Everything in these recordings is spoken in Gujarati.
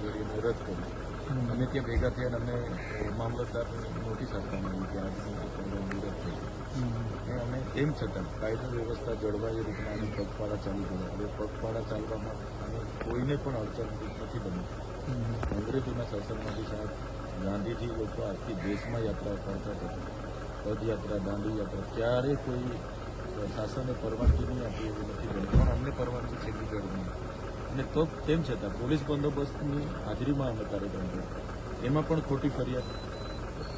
અને રદ કરી. અમે ત્યાં ભેગા થયા અને અમને મામલતદારની નોટિસ આપવામાં આવી કે પ્રોગ્રામ રદ થઈ એ અમે એમ છતાં કાયદો વ્યવસ્થા જળવાય રીતના અમે પગપાળા ચાલુ કર્યા. હવે પગપાળા ચાલવામાં અમે કોઈને પણ અડચણ નથી બની. અંગ્રેજોના શાસનમાંથી સાહેબ ગાંધીજી લોકો આખી દેશમાં યાત્રા કરતા હતા. પદયાત્રા દાંડી યાત્રા ક્યારે કોઈ શાસને પરવાનગી નહીં આપી એવી નથી બની. પણ અમને પરવાનગી છેલ્લી નહીં અને તો તેમ છતાં પોલીસ બંદોબસ્તની હાજરીમાં અમે કાર્યક્રમ કર્યો. એમાં પણ ખોટી ફરિયાદ.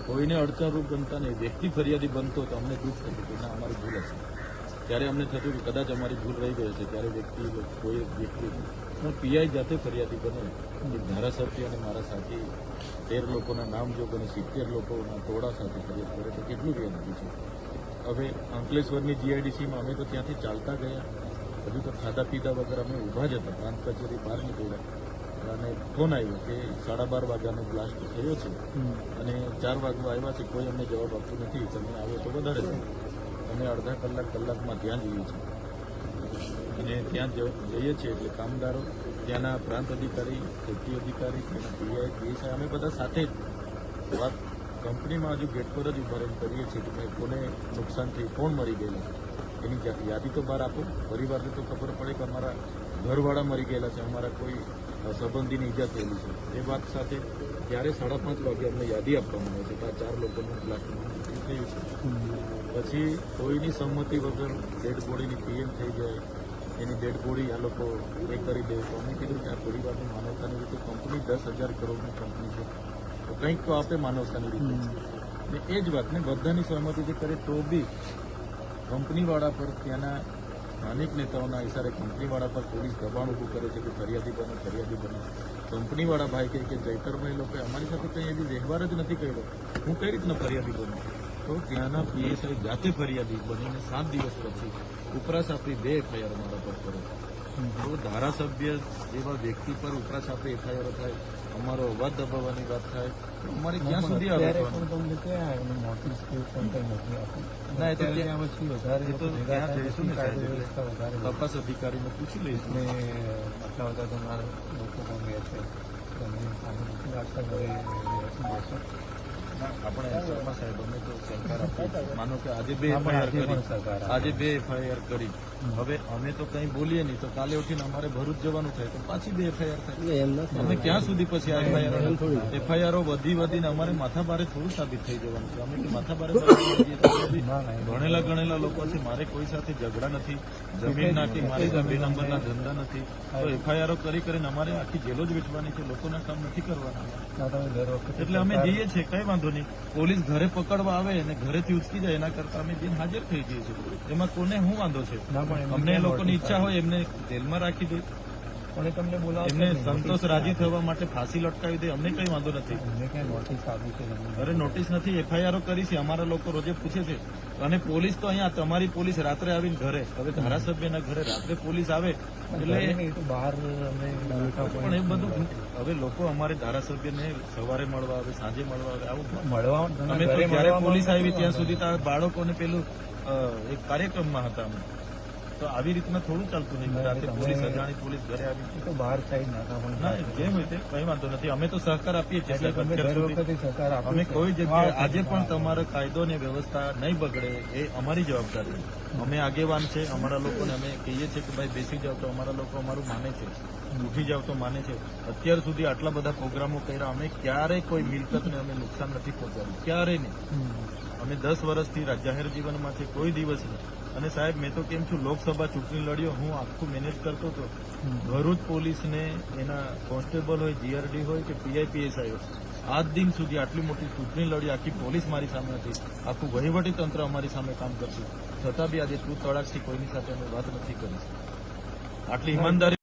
કોઈને અડચણરૂપ બનતા નહીં. વ્યક્તિ ફરિયાદી બનતો તો અમને દુઃખ થતું કે ના, અમારી ભૂલ હશે. ત્યારે અમને થતું કે કદાચ અમારી ભૂલ રહી ગઈ હશે, ત્યારે વ્યક્તિ કોઈ વ્યક્તિ પણ પીઆઈ જાતે ફરિયાદી બને. મારા ધારાસભ્ય અને મારા સાથી, તેર લોકોના નામ જોગ અને સિત્તેર લોકોના ટોળા સાથે ફરિયાદ કરે તો કેટલું વ્યાજબી છે? હવે અંકલેશ્વરની જીઆઈડીસીમાં અમે તો ત્યાંથી ચાલતા ગયા. હજુ તો ખાધા પીધા વગર અમે ઊભા જ હતા. પ્રાંત કચેરી બહાર નીકળ્યા. અને ફોન આવ્યો કે સાડા બાર વાગ્યાનો બ્લાસ્ટ થયો છે. અને ચાર વાગવા આવ્યા છે. કોઈ અમને જવાબ આપતું નથી. તમે આવ્યો તો વધારે છે. અમે અડધા કલાક કલાકમાં ત્યાં જઈએ છીએ. અને ત્યાં જઈએ છીએ એટલે કામદારો ત્યાંના પ્રાંત અધિકારી સેફ્ટી અધિકારી ત્યાંના પીઆઈ પીએસઆઈ અમે બધા સાથે જ વાત કંપનીમાં હજુ ગેટ પર જ ઊભા કરીએ છીએ કે ભાઈ કોને નુકસાન થયું કોણ મરી ગયેલું છે. એની યાદી તો બહાર આપો. પરિવારને તો ખબર પડે કે અમારા ઘરવાળા મરી ગયેલા છે અમારા કોઈ સંબંધીને ઈજા થયેલી છે. એ વાત સાથે ત્યારે સાડા પાંચ વાગે અમને યાદી આપવામાં આવે છે કે આ ચાર લોકોનું થયું છે. પછી કોઈની સંમતિ વગર ડેડ બોડીની પીએમ થઈ જાય એની ડેડ બોડી આ લોકો એ કરી દે. તો અમે કીધું કે આ પરિવારની વારની માનવતાની રીતે કંપની દસ હજાર કરોડની કંપની છે. તો કંઈક તો આપે માનવતાની રીતે. ને એ જ વાતને બધાની સહમતિથી કરે તો બી કંપનીવાળા પર ત્યાંના સ્થાનિક નેતાઓના ઇશારે કંપનીવાળા પર પોલીસ દબાણ ઊભું કરે છે કે ફરિયાદી બનો ફરિયાદી બનો. કંપનીવાળા ભાઈ કહે કે જયકરભાઈ લોકોએ અમારી સાથે કંઈ એવી વ્યવહાર જ નથી કર્યો. હું કઈ રીતના ફરિયાદી બનું? તો ત્યાંના પીએસઆઈ જાતે ફરિયાદી બનીને સાત દિવસ પછી ઉપરાસાપરી બે એફઆઈઆર મારા પર કરે તો ધારાસભ્ય જેવા વ્યક્તિ પર ઉપરાસાપરી એફઆઈઆર થાય અમારો અવાજ દબાવવાની વાત થાય તો અમારે ક્યાં સુધી આવે તમને ક્યાં નોટિસ કે પણ કંઈ નથી આપ્યું ના, એ તો ત્યાં- પછી વધારે તો ત્યાં જઈશું ને સાહેબ વ્યવસ્થા વધારે એટલે તપાસ અધિકારીને પૂછી લઈશું ને આટલા બધા તમારા લોકો પણ ગયા છે તમે સામે રાખતા ઘરે આપણે શર્મા સાહેબ અમે તો સરકાર આપીએ માનો કે આજે બે એફઆઈઆર કરી. આજે બે એફઆઈઆર કરી. હવે અમે તો કંઈ બોલીએ નહીં તો કાલે ઉઠીને અમારે ભરૂચ જવાનું થાય તો પાછી બે એફઆઈઆર થાય. અમે ક્યાં સુધી પછી આ એફઆઈઆર એફઆઈઆરો વધી વધીને અમારે માથાભારે થોડું સાબિત થઈ જવાનું છે. અમે માથાભારે ભણેલા ગણેલા લોકો છે મારે કોઈ સાથે ઝઘડા નથી. જમીનના કે મારે બે નંબરના ધંધા નથી. તો એફઆઈઆરો કરી કરીને અમારે આખી જેલો જ વેઠવાની છે લોકોના કામ નથી કરવાના. એટલે અમે જઈએ છીએ કઈ વાંધો નહીં પોલીસ ઘરે પકડવા આવે અને ઘરેથી ઉચકી જાય એના કરતા અમે દિન હાજર થઈ જઈએ છીએ. એમાં કોને શું વાંધો છે? અમને ક્યાં લોકોની ઈચ્છા હોય એમને જેલમાં રાખી દે. પણ તમને બોલાવો સંતોષ રાજી થવા માટે ફાંસી લટકાવી દે અમને કઈ વાંધો નથી. અમને ક્યાં નોટિસ આવી છે અરે નોટિસ નથી એફઆઈઆર કરી છે અમારા લોકો રોજે પૂછે છે. અને પોલીસ તો અહીંયા તમારી પોલીસ રાત્રે આવીને ઘરે હવે ધારાસભ્યના ઘરે રાત્રે પોલીસ આવે એટલે બહાર અમે પણ એ બધું હવે લોકો અમારે ધારાસભ્યને સવારે મળવા આવે સાંજે મળવા આવે આવું મળવા અમે તો ઘરે પોલીસ આવી ત્યાં સુધી તો બાળકોને પેલું એક કાર્યક્રમમાં હતા અમે. તો આવી રીતના થોડું ચાલતું નહીં રાતે પોલીસ અજાણી પોલીસ ઘરે આવી તો બહાર સાઈડ ના જેમ હોય તે? કઈ વાંધો નથી. અમે તો સહકાર આપીએ છીએ એટલે દર વખતે સરકાર અમે કોઈ જગ્યાએ આજે પણ તમારો કાયદો ને વ્યવસ્થા નહીં બગડે એ અમારી જવાબદારી અમે આગેવાન છે અમારા લોકોને અમે કહીએ છીએ કે ભાઈ બેસી જાવ તો અમારા લોકો અમારું માને છે. ઉઠી જાવ તો માને છે. અત્યાર સુધી આટલા બધા પ્રોગ્રામો કર્યા અમે ક્યારેય કોઈ મિલકતને અમે નુકસાન નથી પહોંચાડ્યું. ક્યારેય નહીં. અમે દસ વર્ષથી જાહેર જીવનમાં છે કોઈ દિવસ નહીં. અને સાહેબ મેં તો કેમ છું લોકસભા ચૂંટણી લડ્યો હું આખું મેનેજ કરતો હતો. ભરૂચ પોલીસને એના કોન્સ્ટેબલ હોય જીઆરડી હોય કે પીઆઈપીએસઆઈ હોય આજ દિન સુધી આટલી મોટી ચૂંટણી લડી આખી પોલીસ મારી સામે હતી. આખું વહીવટી તંત્ર અમારી સામે કામ કરતું. છતાં બી આજે તું તડાકથી કોઈની સાથે અમે વાત નથી કરી. આટલી ઈમાનદારી